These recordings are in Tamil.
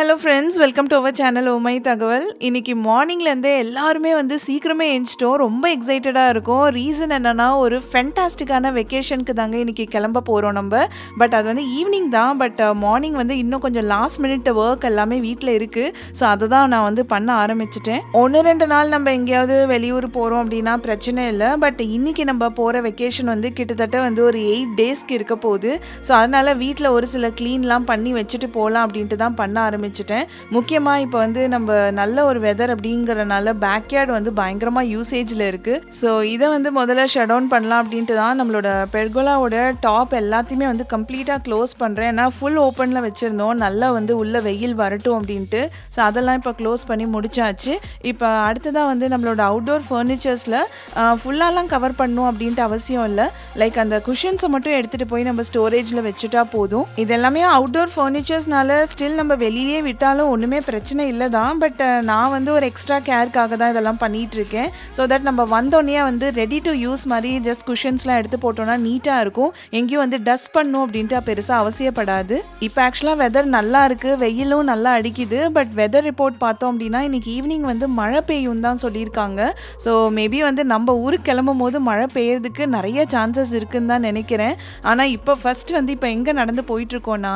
Hello friends welcome to our channel உமை தகவல் இன்றைக்கி மார்னிங்லேருந்தே எல்லாருமே வந்து சீக்கிரமே எழுந்துட்டோம் ரொம்ப எக்ஸைட்டடாக இருக்கும். ரீசன் என்னன்னா ஒரு ஃபென்டாஸ்டிக்கான வெக்கேஷனுக்கு தாங்க இன்றைக்கி கிளம்ப போகிறோம் நம்ம. பட் அது வந்து ஈவினிங் தான். பட் மார்னிங் uh, வந்து இன்னும் கொஞ்சம் லாஸ்ட் மினிட் ஒர்க் எல்லாமே வீட்டில் இருக்குது ஸோ அதை தான் நான் வந்து பண்ண ஆரம்பிச்சிட்டேன். ஒன்று ரெண்டு நாள் நம்ம எங்கேயாவது வெளியூர் போகிறோம் அப்படின்னா பிரச்சனை இல்லை. பட் இன்றைக்கி நம்ம போகிற வெக்கேஷன் வந்து கிட்டத்தட்ட வந்து ஒரு எயிட் டேஸ்க்கு இருக்க போகுது. ஸோ அதனால் வீட்டில் ஒரு சில க்ளீன்லாம் பண்ணி வச்சுட்டு போகலாம் அப்படின்ட்டு தான் பண்ண ஆரம்பிச்சிட்டேன் முக்கியமாக இப்போ வந்து நம்ம நல்ல ஒரு வெதர் அப்படிங்கிறனால பேக்யார்டு வந்து பயங்கரமாக யூசேஜில் இருக்குது ஸோ இதை வந்து முதல்ல ஷட் டவுன் பண்ணலாம் அப்படின்ட்டு தான் நம்மளோட பெர்கோலாவோட டாப் எல்லாத்தையுமே வந்து கம்ப்ளீட்டாக க்ளோஸ் பண்ணுறேன் ஏன்னா ஃபுல் ஓப்பனில் வச்சுருந்தோம். நல்லா வந்து உள்ள வெயில் வரட்டும் அப்படின்ட்டு. ஸோ அதெல்லாம் இப்போ க்ளோஸ் பண்ணி முடிச்சாச்சு. இப்போ அடுத்ததாக வந்து நம்மளோட அவுட்டோர் ஃபர்னிச்சர்ஸில் ஃபுல்லாலாம் கவர் பண்ணும் அப்படின்ட்டு அவசியம் இல்லை. லைக் அந்த குஷன்ஸை மட்டும் எடுத்துகிட்டு போய் நம்ம ஸ்டோரேஜில் வச்சுட்டா போதும். இது எல்லாமே அவுட்டோர் ஃபர்னிச்சர்ஸ்னால ஸ்டில் நம்ம வெளியிலேயே விட்டாலும் ஒன்றுமே பிரச்சனை இல்லை தான். பட் நான் வந்து ஒரு எக்ஸ்ட்ரா கேருக்காக தான் இதெல்லாம் பண்ணிகிட்ருக்கேன் இருக்கேன் ஸோ தட் நம்ம வந்தோடனே வந்து ரெடி டு யூஸ் மாதிரி ஜஸ்ட் குஷன்ஸ்லாம் எடுத்து போட்டோன்னா நீட்டாக இருக்கும். எங்கேயும் வந்து டஸ்ட் பண்ணும் அப்படின்ட்டு பெருசாக அவசியப்படாது. இப்போ ஆக்சுவலாக வெதர் நல்லா இருக்குது வெயிலும் நல்லா அடிக்குது. பட் வெதர் ரிப்போர்ட் பார்த்தோம் அப்படின்னா இன்னைக்கு ஈவினிங் வந்து மழை பெய்யும் தான் சொல்லியிருக்காங்க. ஸோ மேபி வந்து நம்ம ஊருக்கு கிளம்பும் போது மழை பெய்யறதுக்கு நிறைய சான்சஸ் இருக்குன்னு தான் நினைக்கிறேன். ஆனால் இப்போ ஃபர்ஸ்ட் வந்து இப்போ எங்கே நடந்து போயிட்டுருக்கோன்னா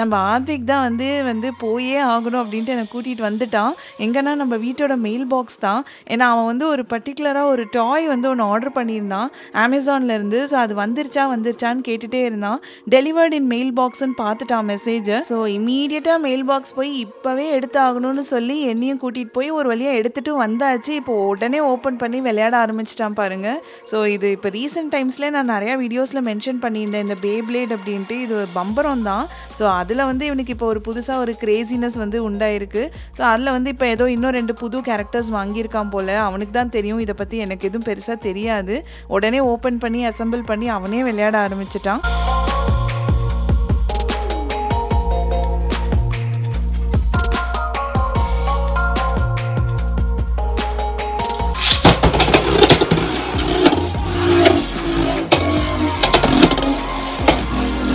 நம்ம ஆத்விக் தான் வந்து வந்து போய் ஆகணும் அப்படின்ட்டு என்னை கூட்டிகிட்டு வந்துட்டான். எங்கன்னா நம்ம வீட்டோட மெயில் பாக்ஸ் தான். ஏன்னா அவன் வந்து ஒரு பர்டிகுலராக ஒரு டாய் வந்து ஒன்று ஆர்டர் பண்ணியிருந்தான். அமேசான்ல இருந்து. ஸோ அது வந்துருச்சா வந்துருச்சான்னு கேட்டுகிட்டே இருந்தான். டெலிவர்ட் இன் மெயில் பாக்ஸ்ன்னு பார்த்துட்டான் மெசேஜை ஸோ இமீடியட்டாக மெயில் பாக்ஸ் போய் இப்போவே எடுத்து ஆகணும்னு சொல்லி என்னையும் கூட்டிகிட்டு போய் ஒரு வழியாக எடுத்துகிட்டு வந்தாச்சு. இப்போ உடனே ஓப்பன் பண்ணி விளையாட ஆரம்பிச்சிட்டான் பாருங்க. ஸோ இது இப்போ ரீசெண்ட் டைம்ஸ்லேயே நான் நிறையா வீடியோஸில் மென்ஷன் பண்ணியிருந்தேன். இந்த பேப்ளேட் அப்படின்ட்டு. இது ஒரு பம்பரம் தான். ஸோ அதில் வந்து இவனுக்கு இப்போ ஒரு புதுசாக ஒரு கிரேஸ் லேசினஸ் வந்து உண்டாயிருக்கு. ஸோ அதில் வந்து இப்போ ஏதோ இன்னும் ரெண்டு புது கேரக்டர்ஸ் வாங்கியிருக்கான் போல். அவனுக்கு தான் தெரியும். இதை பற்றி எனக்கு எதுவும் பெருசாக தெரியாது. உடனே ஓப்பன் பண்ணி அசெம்பிள் பண்ணி அவனே விளையாட ஆரம்பிச்சிட்டான்.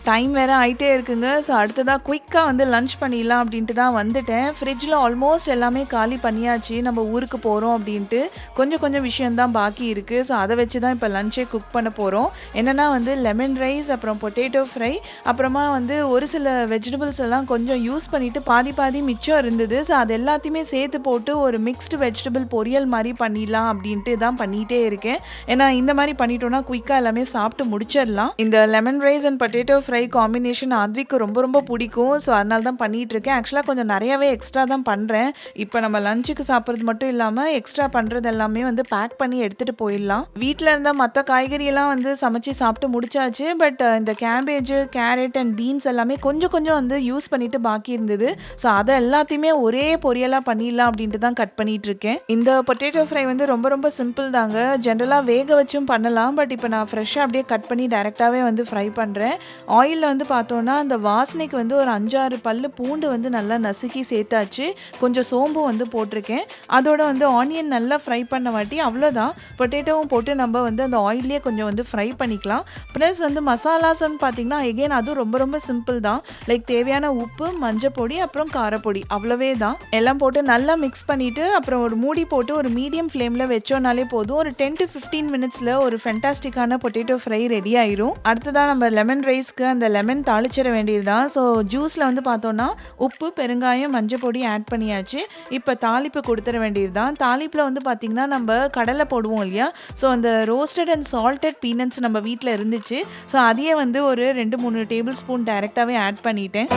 டைம் வேறு ஆகிட்டே இருக்குங்க. ஸோ அடுத்ததாக குயிக்காக வந்து லன்ச் பண்ணிடலாம் அப்படின்ட்டு தான் வந்துட்டேன். ஃப்ரிட்ஜில் ஆல்மோஸ்ட் எல்லாமே காலி பண்ணியாச்சு. நம்ம ஊருக்கு போகிறோம் அப்படின்ட்டு கொஞ்சம் கொஞ்சம் விஷயந்தான் பாக்கி இருக்குது ஸோ அதை வச்சு தான் இப்போ லஞ்சே குக் பண்ண போகிறோம் என்னென்னா வந்து லெமன் ரைஸ் அப்புறம் பொட்டேட்டோ ஃப்ரை அப்புறமா வந்து ஒரு சில வெஜிடபிள்ஸ் எல்லாம் கொஞ்சம் யூஸ் பண்ணிவிட்டு பாதி பாதி மிச்சம் இருந்தது. ஸோ அது எல்லாத்தையுமே சேர்த்து போட்டு ஒரு மிக்ஸ்டு வெஜிடபிள் பொரியல் மாதிரி பண்ணிடலாம் அப்படின்ட்டு தான் பண்ணிகிட்டே இருக்கேன். ஏன்னா இந்த மாதிரி பண்ணிட்டோன்னா குயிக்காக எல்லாமே சாப்பிட்டு முடிச்சிடலாம். இந்த lemon rice and potato fry fry combination ஆத்விக்கு ரொம்ப ரொம்ப பிடிக்கும். ஸோ அதனால தான் பண்ணிகிட்ருக்கேன் இருக்கேன் ஆக்சுவலாக கொஞ்சம் நிறையாவே எக்ஸ்ட்ரா தான் பண்ணுறேன் இப்போ நம்ம லஞ்சுக்கு சாப்பிட்றது மட்டும் இல்லாமல் எக்ஸ்ட்ரா பண்ணுறது எல்லாமே வந்து பேக் பண்ணி எடுத்துகிட்டு போயிடலாம். வீட்டில் இருந்தால் மற்ற காய்கறியெல்லாம் வந்து சமைச்சு சாப்பிட்டு முடிச்சாச்சு. பட் இந்த கேபேஜ் கேரட் அண்ட் பீன்ஸ் எல்லாமே கொஞ்சம் கொஞ்சம் வந்து யூஸ் பண்ணிட்டு பாக்கி இருந்தது. ஸோ அதை எல்லாத்தையுமே ஒரே பொரியலாக பண்ணிடலாம் அப்படின்ட்டு தான் கட் பண்ணிட்டு இருக்கேன் இந்த பொட்டேட்டோ ஃப்ரை வந்து ரொம்ப ரொம்ப சிம்பிள் தாங்க. ஜென்ரலாக வேக வச்சும் பண்ணலாம். பட் இப்போ நான் ஃப்ரெஷ்ஷாக அப்படியே கட் பண்ணி டேரெக்டாகவே வந்து ஃப்ரை பண்ணுறேன் ஆயில் ஆயிலில் வந்து பார்த்தோன்னா அந்த வாசனைக்கு வந்து ஒரு அஞ்சாறு பல் பூண்டு வந்து நல்லா நசுக்கி சேர்த்தாச்சு. கொஞ்சம் சோம்பு வந்து போட்டிருக்கேன். அதோட வந்து ஆனியன் நல்லா ஃப்ரை பண்ண வாட்டி அவ்வளோதான் பொட்டேட்டோவும் போட்டு நம்ம வந்து அந்த ஆயிலே கொஞ்சம் வந்து ஃப்ரை பண்ணிக்கலாம். ப்ளஸ் வந்து மசாலாஸ்ன்னு பார்த்தீங்கன்னா எகெயின் அதுவும் ரொம்ப ரொம்ப சிம்பிள் தான். லைக் தேவையான உப்பு மஞ்சள் பொடி அப்புறம் காரப்பொடி அவ்வளோவே தான். எல்லாம் போட்டு நல்லா மிக்ஸ் பண்ணிவிட்டு அப்புறம் ஒரு மூடி போட்டு ஒரு மீடியம் ஃப்ளேமில் வச்சோனாலே போதும். ஒரு டென் டு ஃபிஃப்டீன் மினிட்ஸில் ஒரு ஃபென்டாஸ்டிக்கான பொட்டேட்டோ ஃப்ரை ரெடி ஆயிரும். அடுத்ததான் நம்ம லெமன் ரைஸ்க்கு அந்த லெமன் தாளிச்சிட வேண்டியது தான் ஸோ ஜூஸில் வந்து பார்த்தோன்னா உப்பு பெருங்காயம் மஞ்சள் பொடி ஆட் பண்ணியாச்சு. இப்போ தாளிப்பு கொடுத்துட வேண்டியது தான் தாளிப்பில் வந்து பார்த்திங்கன்னா நம்ம கடலை போடுவோம் இல்லையா? ஸோ அந்த ரோஸ்டட் அண்ட் சால்டட் பீனட்ஸ் நம்ம வீட்டில் இருந்துச்சு. ஸோ அதையே வந்து ஒரு ரெண்டு மூணு டேபிள் ஸ்பூன் டைரெக்டாகவே ஆட் பண்ணிட்டேன்.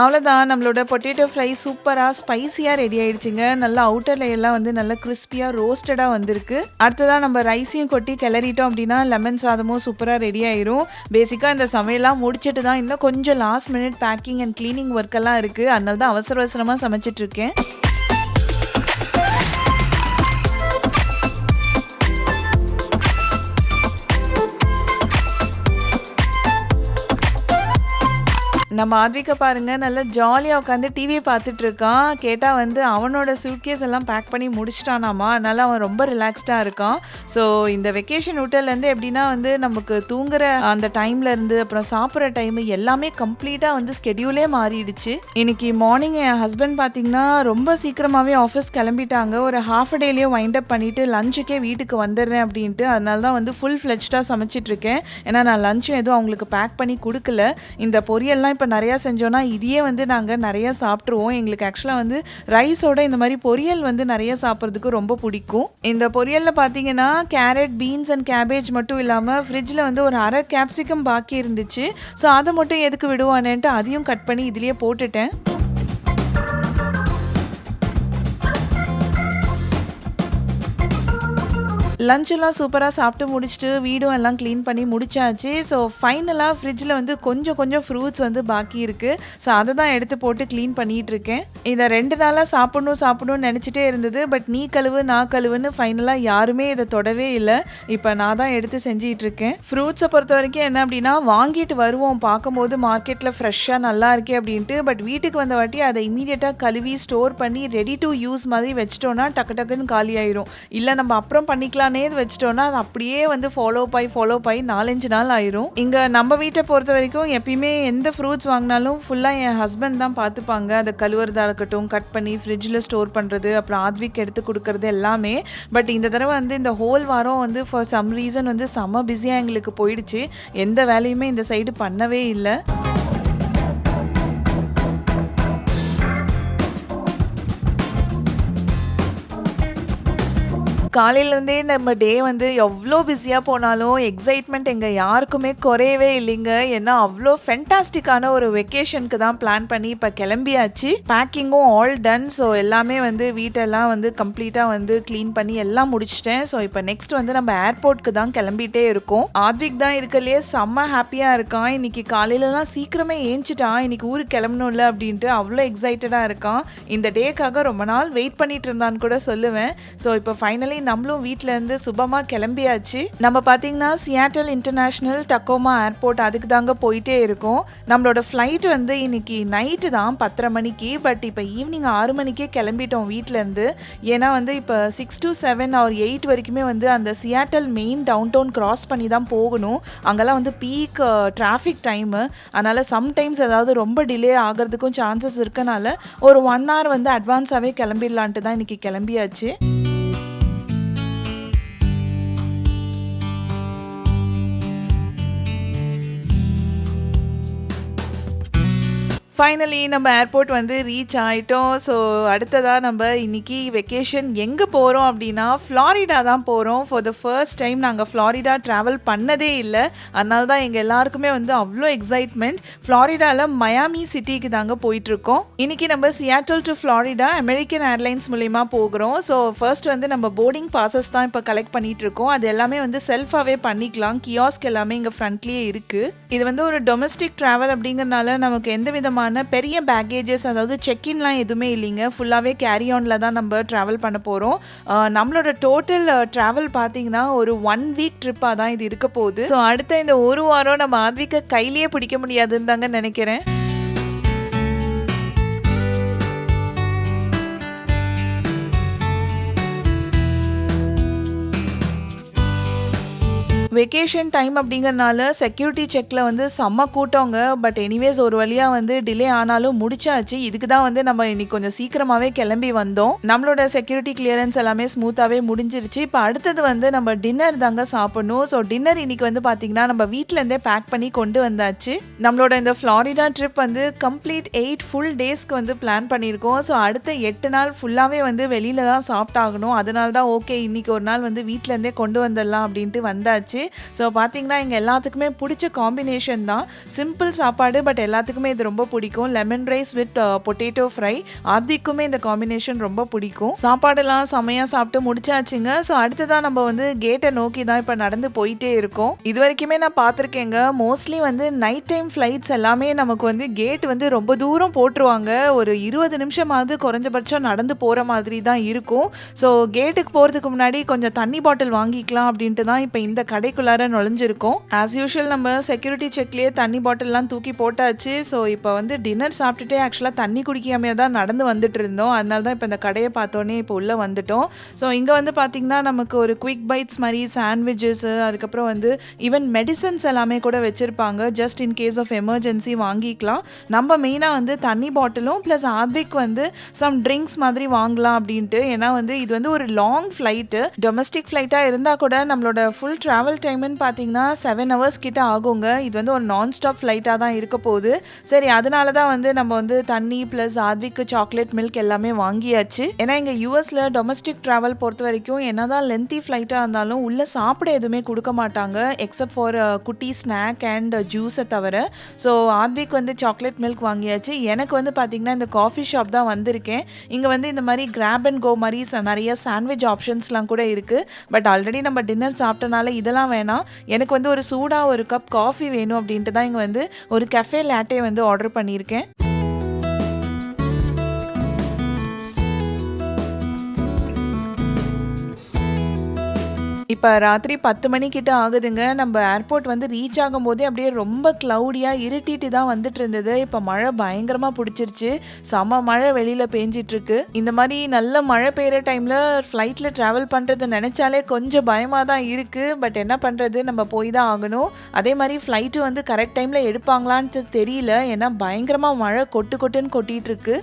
அவ்வளோதான் நம்மளோட பொட்டேட்டோ ஃப்ரை சூப்பராக ஸ்பைசியாக ரெடி ஆயிடுச்சுங்க. நல்லா அவுட்டர் லேயர்லாம் வந்து நல்லா கிறிஸ்பியாக ரோஸ்டடாக வந்திருக்கு. அடுத்ததாக நம்ம ரைஸையும் கொட்டி கிளறிட்டோம் அப்படின்னா லெமன் சாதமும் சூப்பராக ரெடி ஆயிரும். பேசிக்காக இந்த சமையலாம் முடிச்சிட்டு தான் இன்னும் கொஞ்சம் last minute packing and cleaning ஒர்க்கெல்லாம் இருக்குது அதனால தான் அவசர அவசரமாக சமைச்சிட்ருக்கேன் நம்ம ஆத்விக பாருங்க நல்லா ஜாலியாக உட்காந்து டிவியை பார்த்துட்டு இருக்கான். கேட்டால் வந்து அவனோட சூட்கேஸ் எல்லாம் பேக் பண்ணி முடிச்சிட்டானாமா? அதனால அவன் ரொம்ப ரிலாக்ஸ்டாக இருக்கான். ஸோ இந்த வெக்கேஷன் விட்டலேருந்து எப்படின்னா வந்து நமக்கு தூங்குற அந்த டைம்லேருந்து அப்புறம் சாப்பிட்ற டைம் எல்லாமே கம்ப்ளீட்டாக வந்து ஸ்கெடியூலே மாறிடுச்சு. இன்னைக்கு மார்னிங் என் ஹஸ்பண்ட் பார்த்தீங்கன்னா ரொம்ப சீக்கிரமாகவே ஆஃபீஸ் கிளம்பிட்டாங்க. ஒரு ஹாஃப் டேலேயே வைண்ட் அப் பண்ணிட்டு லஞ்சுக்கே வீட்டுக்கு வந்துடுறேன் அப்படின்ட்டு அதனால தான் வந்து ஃபுல் ஃப்ளெஜ்டாக சமைச்சிட்ருக்கேன் ஏன்னா நான் லஞ்சும் எதுவும் அவங்களுக்கு பேக் பண்ணி கொடுக்கல. இந்த பொரியல்லாம் இப்போ நிறையா செஞ்சோன்னா இதையே வந்து நாங்கள் நிறையா சாப்பிட்ருவோம் எங்களுக்கு ஆக்சுவலாக வந்து ரைஸோட இந்த மாதிரி பொரியல் வந்து நிறைய சாப்பிட்றதுக்கு ரொம்ப பிடிக்கும். இந்த பொரியலில் பார்த்தீங்கன்னா கேரட் பீன்ஸ் அண்ட் கேபேஜ் மட்டும் இல்லாமல் ஃப்ரிட்ஜில் வந்து ஒரு அரை கேப்சிகம் பாக்கி இருந்துச்சு. ஸோ அதை மட்டும் எதுக்கு விடுவானேன்ட்டு அதையும் கட் பண்ணி இதுலேயே போட்டுட்டேன். லஞ்செல்லாம் சூப்பராக சாப்பிட்டு முடிச்சுட்டு வீடும் எல்லாம் க்ளீன் பண்ணி முடிச்சாச்சு. ஸோ ஃபைனலாக ஃப்ரிட்ஜில் வந்து கொஞ்சம் கொஞ்சம் ஃப்ரூட்ஸ் வந்து பாக்கி இருக்குது ஸோ அதை தான் எடுத்து போட்டு க்ளீன் பண்ணிகிட்டு இருக்கேன். இதை ரெண்டு நாளாக சாப்பிடணும் சாப்பிடணும்னு நினச்சிட்டே இருந்தது. பட் நீ கழுவு நான் கழுவுன்னு ஃபைனலாக யாருமே இதை தொடவே இல்லை. இப்போ நான் தான் எடுத்து செஞ்சிகிட்டு இருக்கேன். ஃப்ரூட்ஸை பொறுத்த வரைக்கும் என்ன அப்படின்னா வாங்கிட்டு வருவோம். பார்க்கும்போது மார்க்கெட்டில் ஃப்ரெஷ்ஷாக நல்லா இருக்கே அப்படின்ட்டு. பட் வீட்டுக்கு வந்த வாட்டி அதை இமீடியட்டாக கழுவி ஸ்டோர் பண்ணி ரெடி டு யூஸ் மாதிரி வச்சிட்டோன்னா டக்கு டக்குன்னு காலி ஆயிரும். இல்லை நம்ம அப்புறம் பண்ணிக்கலாம் இது வச்சிட்டோன்னா அது அப்படியே வந்து ஃபாலோ பாய் ஃபாலோ பாய் நாலஞ்சு நாள் ஆயிரும். இங்கே நம்ம வீட்டை பொறுத்த வரைக்கும் எப்பயுமே எந்த ஃப்ரூட்ஸ் வாங்கினாலும் ஃபுல்லாக என் ஹஸ்பண்ட் தான் பார்த்துப்பாங்க. அதை கழுவுறதா இருக்கட்டும் கட் பண்ணி ஃப்ரிட்ஜில் ஸ்டோர் பண்ணுறது அப்புறம் ஆத்விக் எடுத்து கொடுக்கறது எல்லாமே. பட் இந்த தடவை வந்து இந்த ஹோல் வாரம் வந்து ஃபார் சம் ரீசன் வந்து செம்ம பிஸியாக எங்களுக்கு போயிடுச்சு. எந்த வேலையுமே இந்த சைடு பண்ணவே இல்லை. காலையிலேருந்தே நம்ம டே வந்து எவ்வளோ பிஸியாக போனாலும் எக்ஸைட்மெண்ட் எங்கள் யாருக்குமே குறையவே இல்லைங்க. ஏன்னா அவ்வளோ ஃபென்டாஸ்டிக்கான ஒரு வெக்கேஷனுக்கு தான் பிளான் பண்ணி இப்போ கிளம்பியாச்சு. பேக்கிங்கும் ஆல் டன் ஸோ எல்லாமே வந்து வீட்டெல்லாம் வந்து கம்ப்ளீட்டாக வந்து க்ளீன் பண்ணி எல்லாம் முடிச்சிட்டேன். ஸோ இப்போ நெக்ஸ்ட் வந்து நம்ம ஏர்போர்ட்க்கு தான் கிளம்பிட்டே இருக்கோம். ஆத்விக் தான் இருக்கலையே செம்ம ஹாப்பியாக இருக்கான். இன்னைக்கு காலையிலலாம் சீக்கிரமே ஏஞ்சிட்டான். இன்னைக்கு ஊருக்கு கிளம்பணும்ல அப்படின்ட்டு அவ்வளோ எக்ஸைட்டடாக இருக்கான். இந்த டேக்காக ரொம்ப நாள் வெயிட் பண்ணிட்டு இருந்தான்னு கூட சொல்லுவேன். ஸோ இப்போ ஃபைனலி நம்மளும் வீட்டிலேருந்து சுபமாக கிளம்பியாச்சு. நம்ம பார்த்தீங்கன்னா சியாட்டல் இன்டர்நேஷ்னல் டக்கோமா ஏர்போர்ட் அதுக்கு தாங்க போயிட்டே இருக்கோம். நம்மளோட ஃப்ளைட் வந்து இன்னைக்கு நைட்டு தான் பத்தரை மணிக்கு. பட் இப்போ ஈவினிங் ஆறு மணிக்கே கிளம்பிட்டோம் வீட்டிலேருந்து ஏன்னா வந்து இப்போ six to seven or eight வரைக்குமே வந்து அந்த சியாட்டல் மெயின் டவுன் டவுன் கிராஸ் பண்ணி தான் போகணும். அங்கெல்லாம் வந்து பீக் டிராஃபிக் டைமு அதனால் சம்டைம்ஸ் ஏதாவது ரொம்ப டிலே ஆகிறதுக்கும் சான்சஸ் இருக்கனால ஒரு ஒன் ஹவர் வந்து அட்வான்ஸாகவே கிளம்பிடலான்ட்டு தான் இன்னைக்கு கிளம்பியாச்சு. ஃபைனலி நம்ம ஏர்போர்ட் வந்து ரீச் ஆகிட்டோம் ஸோ அடுத்ததாக நம்ம இன்னைக்கு வெக்கேஷன் எங்கே போகிறோம் அப்படின்னா ஃப்ளாரிடா தான் போகிறோம் ஃபார் த ஃபர்ஸ்ட் டைம் நாங்கள் ஃப்ளாரிடா ட்ராவல் பண்ணதே இல்லை. அதனால தான் எங்கள் எல்லாருக்குமே வந்து அவ்வளோ எக்ஸைட்மெண்ட் ஃப்ளாரிடாவில் மயாமி சிட்டிக்கு தாங்க போயிட்டுருக்கோம். இன்னைக்கு நம்ம Seattle to Florida American Airlines மூலிமா போகிறோம். ஸோ ஃபர்ஸ்ட் வந்து நம்ம போர்டிங் பாசஸ் தான் இப்போ கலெக்ட் பண்ணிட்டு இருக்கோம் அது எல்லாமே வந்து செல்ஃபாகவே பண்ணிக்கலாம். கியாஸ்க் எல்லாமே இங்கே ஃப்ரண்ட்லேயே இருக்குது இது வந்து ஒரு டொமஸ்டிக் ட்ராவல் அப்படிங்கிறனால நமக்கு எந்த விதமான பெரிய பேக்கேஜஸ் அதாவது செக்இன்லாம் எதுவுமே இல்லைங்க. ஃபுல்லாகவே கேரி ஆனில் தான் நம்ம ட்ராவல் பண்ண போகிறோம் நம்மளோட டோட்டல் ட்ராவல் பார்த்தீங்கன்னா ஒரு ஒன் வீக் ட்ரிப்பாக தான் இது இருக்க போகுது. ஸோ அடுத்த இந்த ஒரு வாரம் நம்ம ஆத்விக்க கையிலேயே பிடிக்க முடியாதுன்னு தாங்க நினைக்கிறேன். வெக்கேஷன் டைம் அப்படிங்கறனால செக்யூரிட்டி செக்கில் வந்து செம்ம கூட்டவங்க பட் எனிவேஸ் ஒரு வழியாக வந்து டிலே ஆனாலும் முடிச்சாச்சு. இதுக்கு தான் வந்து நம்ம இன்னைக்கு கொஞ்சம் சீக்கிரமாகவே கிளம்பி வந்தோம். நம்மளோட செக்யூரிட்டி கிளியரன்ஸ் எல்லாமே ஸ்மூத்தாகவே முடிஞ்சிருச்சு. இப்போ அடுத்தது வந்து நம்ம டின்னர் தாங்க சாப்பிடணும். ஸோ டின்னர் இன்னைக்கு வந்து பார்த்தீங்கன்னா நம்ம வீட்டிலேருந்தே பேக் பண்ணி கொண்டு வந்தாச்சு. நம்மளோட இந்த ஃப்ளாரிடா ட்ரிப் வந்து கம்ப்ளீட் எயிட் ஃபுல் டேஸ்க்கு வந்து பிளான் பண்ணியிருக்கோம். ஸோ அடுத்த எட்டு நாள் ஃபுல்லாகவே வந்து வெளியில தான் சாப்பிட்டாகணும். அதனால தான் ஓகே இன்னைக்கு ஒரு நாள் வந்து வீட்டிலேருந்தே கொண்டு வந்துடலாம் அப்படின்ட்டு வந்தாச்சு. ஸோ பார்த்தீங்கன்னா இங்கே எல்லாத்துக்குமே பிடிச்ச காம்பினேஷன் தான். சிம்பிள் சாப்பாடு பட் எல்லாத்துக்குமே இது ரொம்ப பிடிக்கும். Lemon rice with potato fry ஆதிக்குமே இந்த காம்பினேஷன் ரொம்ப பிடிக்கும். சாப்பாடெல்லாம் செமையாக சாப்பிட்டு முடிச்சாச்சுங்க. ஸோ அடுத்ததான் நம்ம வந்து கேட்டை நோக்கி தான் இப்போ நடந்து போயிட்டே இருக்கோம். இது வரைக்குமே நான் பார்த்துருக்கேங்க மோஸ்ட்லி வந்து நைட் டைம் ஃப்ளைட்ஸ் எல்லாமே நமக்கு வந்து கேட் வந்து ரொம்ப தூரம் போட்டுருவாங்க. ஒரு இருபது நிமிஷமாவது குறைஞ்சபட்சம் நடந்து போகிற மாதிரி தான் இருக்கும். ஸோ கேட்டுக்கு போகிறதுக்கு முன்னாடி கொஞ்சம் தண்ணி பாட்டில் வாங்கிக்கலாம் அப்படின்ட்டு தான் இப்போ இந்த கடை கடைக்குள்ளார நுழைஞ்சிருக்கோம். ஆஸ் யூஷுவல் நம்ம செக்யூரிட்டி செக்லேயே தண்ணி பாட்டில்லாம் தூக்கி போட்டாச்சு. ஸோ இப்போ வந்து டின்னர் சாப்பிட்டுட்டே ஆக்சுவலாக தண்ணி குடிக்காமையே தான் நடந்து வந்துட்டு இருந்தோம் அதனால தான் இப்போ இந்த கடையை பார்த்தோன்னே இப்போ உள்ளே வந்துட்டோம். ஸோ இங்கே வந்து பார்த்திங்கன்னா நமக்கு ஒரு குவிக் பைட்ஸ் மாதிரி சாண்ட்விச்சஸ் அதுக்கப்புறம் வந்து ஈவன் மெடிசன்ஸ் எல்லாமே கூட வச்சுருப்பாங்க. Just in case of emergency வாங்கிக்கலாம். நம்ம மெயினாக வந்து தண்ணி பாட்டிலும் ப்ளஸ் ஆத்விக் வந்து சம் ட்ரிங்க்ஸ் மாதிரி வாங்கலாம் அப்படின்ட்டு. ஏன்னா வந்து இது வந்து ஒரு லாங் ஃப்ளைட்டு டொமஸ்டிக் ஃப்ளைட்டாக இருந்தால் கூட நம்மளோட ஃபுல் ட்ராவல் டைம்னு பார்த்தீங்கன்னா செவன் ஹவர்ஸ் கிட்ட ஆகுங்க. இது வந்து ஒரு நான் ஸ்டாப் ஃப்ளைட்டாக தான் இருக்க போகுது. சரி அதனால தான் வந்து நம்ம வந்து தண்ணி ப்ளஸ் ஆத்விக்கு சாக்லேட் மில்க் எல்லாமே வாங்கியாச்சு. ஏன்னா இங்கே யூஎஸில் டொமஸ்டிக் ட்ராவல் பொறுத்த வரைக்கும் என்ன தான் லென்த்தி ஃப்ளைட்டாக இருந்தாலும் உள்ளே சாப்பிட எதுவுமே கொடுக்க மாட்டாங்க. எக்ஸப்ட் ஃபார் uh, குட்டி ஸ்நாக் அண்ட் ஜூஸை தவிர. ஸோ ஆத்விக் வந்து சாக்லேட் மில்க் வாங்கியாச்சு. எனக்கு வந்து பார்த்திங்கன்னா இந்த காஃபி ஷாப் தான் வந்திருக்கேன். இங்கே வந்து இந்த மாதிரி கிராப் அண்ட் கோ மாதிரி ச- நிறைய சாண்ட்விச் ஆப்ஷன்ஸ்லாம் கூட இருக்குது பட் ஆல்ரெடி நம்ம டின்னர் சாப்பிட்டனால இதெல்லாம் வேணாம். எனக்கு வந்து ஒரு சூடாக ஒரு கப் காஃபி வேணும் அப்படின்ட்டு தான் இங்கே வந்து ஒரு கஃபே லேட்டே வந்து ஆர்டர் பண்ணியிருக்கேன். இப்போ ராத்திரி பத்து மணிக்கிட்ட ஆகுதுங்க. நம்ம ஏர்போர்ட் வந்து ரீச் ஆகும்போதே அப்படியே ரொம்ப க்ளவுடியாக இருட்டிட்டு தான் வந்துட்டு இருந்தது. இப்போ மழை பயங்கரமாக பிடிச்சிருச்சு. செம மழை வெளியில் பேஞ்சிட்ருக்கு. இந்த மாதிரி நல்ல மழை பெய்கிற டைமில் ஃப்ளைட்டில் ட்ராவல் பண்ணுறது நினச்சாலே கொஞ்சம் பயமாக தான் இருக்குது பட் என்ன பண்ணுறது நம்ம போய் தான் ஆகணும். அதே மாதிரி ஃப்ளைட்டு வந்து கரெக்ட் டைமில் எடுப்பாங்களான்னு தெரியல. ஏன்னா பயங்கரமாக மழை கொட்டு கொட்டுன்னு கொட்டிகிட்ருக்கு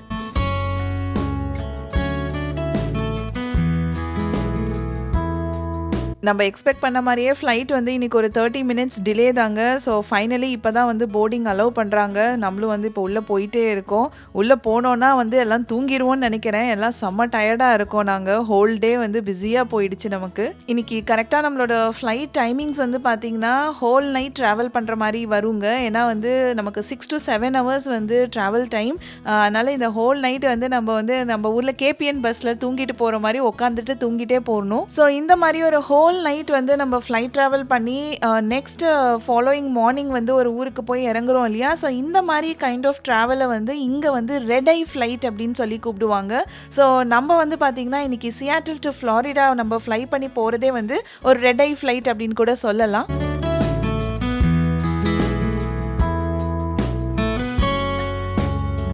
நம்ம எக்ஸ்பெக்ட் பண்ண மாதிரியே ஃப்ளைட் வந்து இன்றைக்கி ஒரு தேர்ட்டி மினிட்ஸ் டிலே தாங்க. ஸோ ஃபைனலி இப்போ தான் வந்து போர்டிங் அலோவ் பண்ணுறாங்க நம்மளும் வந்து இப்போ உள்ளே போயிட்டே இருக்கோம். உள்ளே போனோன்னா வந்து எல்லாம் தூங்கிடுவோம்னு நினைக்கிறேன். எல்லாம் செம்ம டயர்டாக இருக்கோம் நாங்கள் ஹோல் டே வந்து பிஸியாக போயிடுச்சு நமக்கு. இன்றைக்கி கரெக்டாக நம்மளோட ஃப்ளைட் டைமிங்ஸ் வந்து பார்த்தீங்கன்னா ஹோல் நைட் ட்ராவல் பண்ணுற மாதிரி வருங்க. ஏன்னா வந்து நமக்கு சிக்ஸ் டு செவன் ஹவர்ஸ் வந்து ட்ராவல் டைம் அதனால் இந்த ஹோல் நைட் வந்து நம்ம வந்து நம்ம ஊரில் கேபிஎன் பஸ்ஸில் தூங்கிட்டு போகிற மாதிரி உட்காந்துட்டு தூங்கிட்டே போகணும் ஸோ இந்த மாதிரி ஒரு ஹோல் நைட் வந்து நம்ம ஃப்ளைட் ட்ராவல் பண்ணி நெக்ஸ்ட் ஃபாலோயிங் மார்னிங் வந்து ஒரு ஊருக்கு போய் இறங்குறோம் இல்லையா? ஸோ இந்த மாதிரி கைண்ட் ஆஃப் ட்ராவலை வந்து இங்கே வந்து ரெட் ஐ ஃப்ளைட் அப்படின்னு சொல்லி கூப்பிடுவாங்க. ஸோ நம்ம வந்து பார்த்திங்கன்னா இன்னைக்கு சியாட்டில் டு ஃப்ளாரிடா நம்ம ஃப்ளை பண்ணி போகிறதே வந்து ஒரு ரெட் ஐ ஃப்ளைட் அப்படின்னு கூட சொல்லலாம்.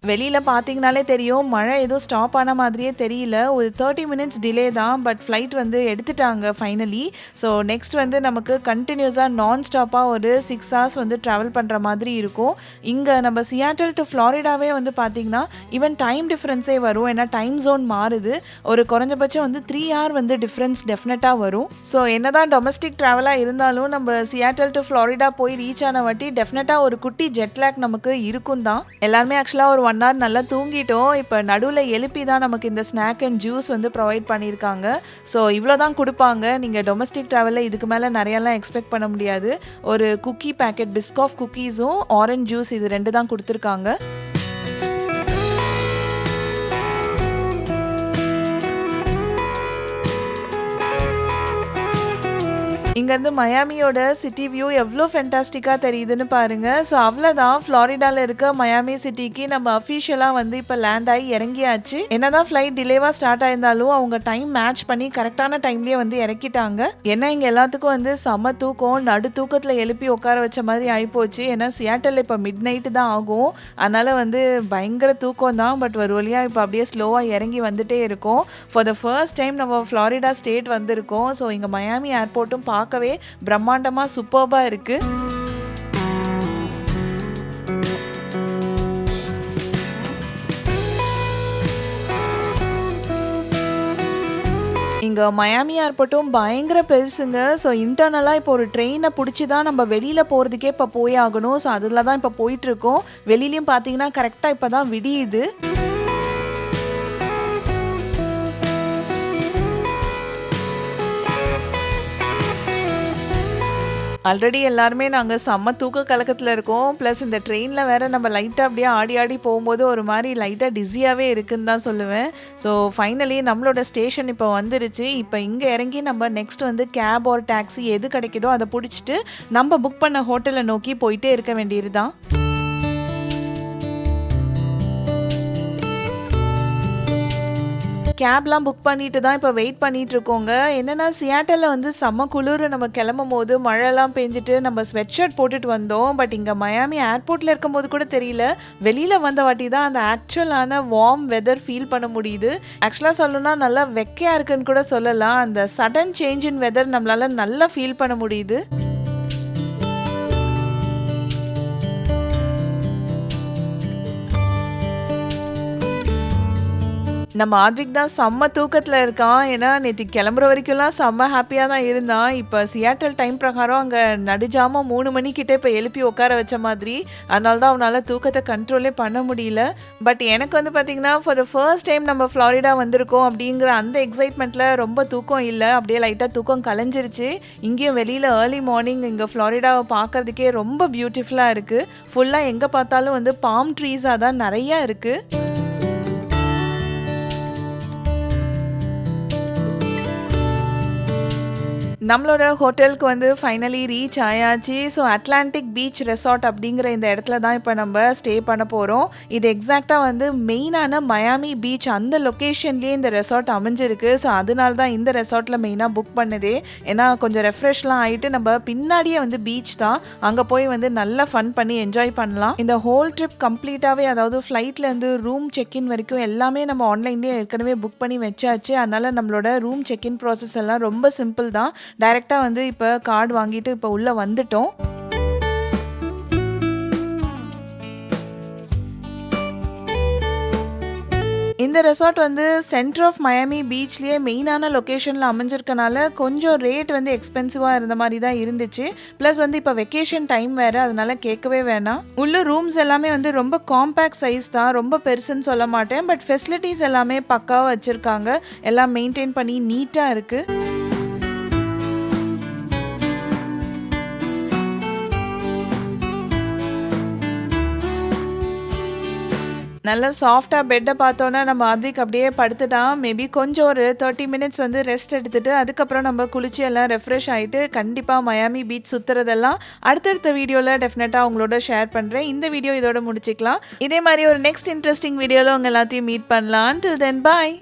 வெளியில் பார்த்தீங்கனாலே தெரியும். மழை எதுவும் ஸ்டாப் ஆன மாதிரியே தெரியல. ஒரு தேர்ட்டி மினிட்ஸ் டிலே தான். பட் ஃப்ளைட் வந்து எடுத்துட்டாங்க ஃபைனலி ஸோ நெக்ஸ்ட் வந்து நமக்கு கண்டினியூஸாக நான் ஸ்டாப்பாக ஒரு சிக்ஸ் ஹவர்ஸ் வந்து ட்ராவல் பண்ணுற மாதிரி இருக்கும். இங்கே நம்ம சியாட்டல் டு ஃப்ளாரிடாவே வந்து பார்த்தீங்கன்னா ஈவன் டைம் டிஃப்ரென்ஸே வரும். ஏன்னா டைம் ஜோன் மாறுது. ஒரு குறைஞ்சபட்சம் வந்து த்ரீ ஹவர் வந்து டிஃப்ரென்ஸ் டெஃபினட்டாக வரும். ஸோ என்னதான் டொமஸ்டிக் ட்ராவலாக இருந்தாலும் நம்ம சியாட்டல் டு ஃப்ளாரிடா போய் ரீச் ஆன வாட்டி டெஃபினட்டாக ஒரு குட்டி ஜெட்லாக் நமக்கு இருக்கும் தான் எல்லாருமே ஆக்சுவலாக ஒரு ஒன் ஹவர் நல்லா தூங்கிட்டோம். இப்போ நடுவில் எழுப்பி தான் நமக்கு இந்த ஸ்நாக் அண்ட் ஜூஸ் வந்து ப்ரொவைட் பண்ணியிருக்காங்க. ஸோ இவ்வளோ தான் கொடுப்பாங்க. நீங்கள் டொமஸ்டிக் ட்ராவலில் இதுக்கு மேலே நிறையெல்லாம் எக்ஸ்பெக்ட் பண்ண முடியாது. ஒரு குக்கி பேக்கெட் பிஸ்காஃப் குக்கீஸும் ஆரஞ்ச் ஜூஸ் இது ரெண்டு தான் கொடுத்துருக்காங்க. இங்கேருந்து மயாமியோட சிட்டி வியூ எவ்வளோ ஃபென்டாஸ்டிக்காக தெரியுதுன்னு பாருங்கள் ஸோ அவ்வளோதான். ஃப்ளாரிடாவில் இருக்க மயாமி சிட்டிக்கு நம்ம அஃபிஷியலாக வந்து இப்போ லேண்ட் ஆகி இறங்கியாச்சு. என்னதான் ஃப்ளைட் டிலேவாக ஸ்டார்ட் ஆயிருந்தாலும் அவங்க டைம் மேட்ச் பண்ணி கரெக்டான டைம்லேயே வந்து இறக்கிட்டாங்க. ஏன்னா இங்கே எல்லாத்துக்கும் வந்து செம தூக்கம் நடு தூக்கத்தில் எழுப்பி உட்கார வச்ச மாதிரி ஆகிப்போச்சு ஏன்னா சியாட்டல் இப்போ மிட் நைட்டு தான் ஆகும். அதனால் வந்து பயங்கர தூக்கம் தான். பட் ஒரு வழியாக இப்போ அப்படியே ஸ்லோவாக இறங்கி வந்துட்டே இருக்கும். ஃபார் த ஃபர்ஸ்ட் டைம் நம்ம ஃப்ளாரிடா ஸ்டேட் வந்திருக்கோம். ஸோ இங்கே மயாமி ஏர்போர்ட்டும் பார்க்க பார்க்கவே பிரம்மாண்டமாக சூப்பர்பாக இருக்குது இங்கே மயாமி ஏர்போர்ட்டும் பயங்கர பெருசுங்க. ஸோ இன்டர்னலாக இப்போ ஒரு ட்ரெயினை பிடிச்சி தான் நம்ம வெளியில் போகிறதுக்கே இப்போ போய் ஆகணும். ஸோ அதில் தான் இப்போ போயிட்டுருக்கோம் வெளியிலையும் பார்த்தீங்கன்னா கரெக்டாக இப்போ தான் விடியுது. ஆல்ரெடி எல்லாருமே நாங்கள் செம்ம தூக்க கலக்கத்தில் இருக்கோம். ப்ளஸ் இந்த ட்ரெயினில் வேறு நம்ம லைட்டாக அப்படியே ஆடி ஆடி போகும்போது ஒரு மாதிரி லைட்டாக டிஸியாகவே இருக்குன்னு தான் சொல்லுவேன். ஸோ ஃபைனலி நம்மளோட ஸ்டேஷன் இப்போ வந்துருச்சு. இப்போ இங்கே இறங்கி நம்ம நெக்ஸ்ட் வந்து கேப் ஒரு டாக்ஸி எது கிடைக்குதோ அதை பிடிச்சிட்டு நம்ம புக் பண்ண ஹோட்டலை நோக்கி போயிட்டே இருக்க வேண்டியது தான் கேப்லாம் புக் பண்ணிட்டு தான் இப்போ வெயிட் பண்ணிட்டு இருக்கோங்க என்னன்னா சியாட்டலில் வந்து செம்ம குளிர். நம்ம கிளம்பும் போது மழைலாம் பெஞ்சிட்டு நம்ம ஸ்வெட் ஷர்ட் போட்டுட்டு வந்தோம். பட் இங்கே மயாமி ஏர்போர்ட்டில் இருக்கும்போது கூட தெரியல. வெளியில் வந்த வாட்டி தான் அந்த ஆக்சுவலான வார்ம் வெதர் ஃபீல் பண்ண முடியுது. ஆக்சுவலாக சொல்லணும்னா நல்லா வெக்கையாக இருக்குன்னு கூட சொல்லலாம். அந்த சடன் சேஞ்ச் இன் வெதர் நம்மளால நல்லா ஃபீல் பண்ண முடியுது. நம்ம ஆத்விக் தான் செம்ம தூக்கத்தில் இருக்கான். ஏன்னா நேற்று கிளம்புற வரைக்கும்லாம் செம்ம ஹாப்பியாக தான் இருந்தான். இப்போ சியாட்டல் டைம் பிரகாரம் அங்கே நடுஜாமல் மூணு மணிக்கிட்டே இப்போ எழுப்பி உட்கார வச்ச மாதிரி. அதனால தான் அவனால் தூக்கத்தை கண்ட்ரோலே பண்ண முடியல. பட் எனக்கு வந்து பார்த்திங்கன்னா ஃபார் த ஃபர்ஸ்ட் டைம் நம்ம ஃப்ளாரிடா வந்திருக்கோம் அப்படிங்கிற அந்த எக்ஸைட்மெண்ட்டில் ரொம்ப தூக்கம் இல்லை. அப்படியே லைட்டாக தூக்கம் கலைஞ்சிருச்சு. இங்கேயும் வெளியில் ஏர்லி மார்னிங் இங்கே ஃப்ளாரிடாவை பார்க்கறதுக்கே ரொம்ப பியூட்டிஃபுல்லாக இருக்குது ஃபுல்லாக எங்கே பார்த்தாலும் வந்து பாம் ட்ரீஸாக தான் நிறையா இருக்குது நம்மளோட ஹோட்டலுக்கு வந்து ஃபைனலி ரீச் ஆயாச்சு. ஸோ அட்லாண்டிக் பீச் ரெசார்ட் அப்படிங்கிற இந்த இடத்துல தான் இப்போ நம்ம ஸ்டே பண்ண போகிறோம் இது எக்ஸாக்டாக வந்து மெயினான மயாமி பீச் அந்த லொக்கேஷன்லேயே இந்த ரெசார்ட் அமைஞ்சிருக்கு. ஸோ அதனால தான் இந்த ரெசார்ட்டில் மெயினாக புக் பண்ணதே. ஏன்னா கொஞ்சம் ரெஃப்ரெஷ்லாம் ஆகிட்டு நம்ம பின்னாடியே வந்து பீச் தான். அங்கே போய் வந்து நல்லா ஃபன் பண்ணி என்ஜாய் பண்ணலாம். இந்த ஹோல் ட்ரிப் கம்ப்ளீட்டாகவே அதாவது ஃப்ளைட்லேருந்து ரூம் செக்இன் வரைக்கும் எல்லாமே நம்ம ஆன்லைன்லேயே ஏற்கனவே புக் பண்ணி வச்சாச்சு. அதனால் நம்மளோட ரூம் செக்இன் ப்ராசஸ் எல்லாம் ரொம்ப சிம்பிள் தான். டைரெக்டாக வந்து இப்போ கார்டு வாங்கிட்டு இப்போ உள்ளே வந்துட்டோம். இந்த ரெசார்ட் வந்து சென்டர் ஆஃப் மயாமி பீச்லேயே மெயினான லொக்கேஷனில் அமைஞ்சிருக்கனால கொஞ்சம் ரேட் வந்து எக்ஸ்பென்சிவாக இருந்த மாதிரி தான் இருந்துச்சு. ப்ளஸ் வந்து இப்போ வெக்கேஷன் டைம் வேறு அதனால கேட்கவே வேணாம். உள்ள ரூம்ஸ் எல்லாமே வந்து ரொம்ப காம்பேக்ட் சைஸ் தான் ரொம்ப பெருசுன்னு சொல்ல மாட்டேன். பட் ஃபெசிலிட்டிஸ் எல்லாமே பக்காவாக வச்சுருக்காங்க. எல்லாம் மெயின்டைன் பண்ணி நீட்டாக இருக்குது நல்லா சாஃப்டாக பெட்டை பார்த்தோன்னா நம்ம அதுக்கு அப்படியே படுத்துட்டான். மேபி கொஞ்சம் ஒரு தேர்ட்டி மினிட்ஸ் வந்து ரெஸ்ட் எடுத்துகிட்டு அதுக்கப்புறம் நம்ம குளிச்சு எல்லாம் ரெஃப்ரெஷ் ஆகிட்டு கண்டிப்பாக மயாமி பீச் சுற்றுறதெல்லாம் அடுத்தடுத்த வீடியோவில் டெஃபினட்டாக உங்களோட ஷேர் பண்ணுறேன் இந்த வீடியோ இதோட முடிச்சுக்கலாம். இதே மாதிரி ஒரு நெக்ஸ்ட் இன்ட்ரெஸ்டிங் வீடியோவில் உங்கள் எல்லாத்தையும் மீட் பண்ணலாம். டில் தென் பாய்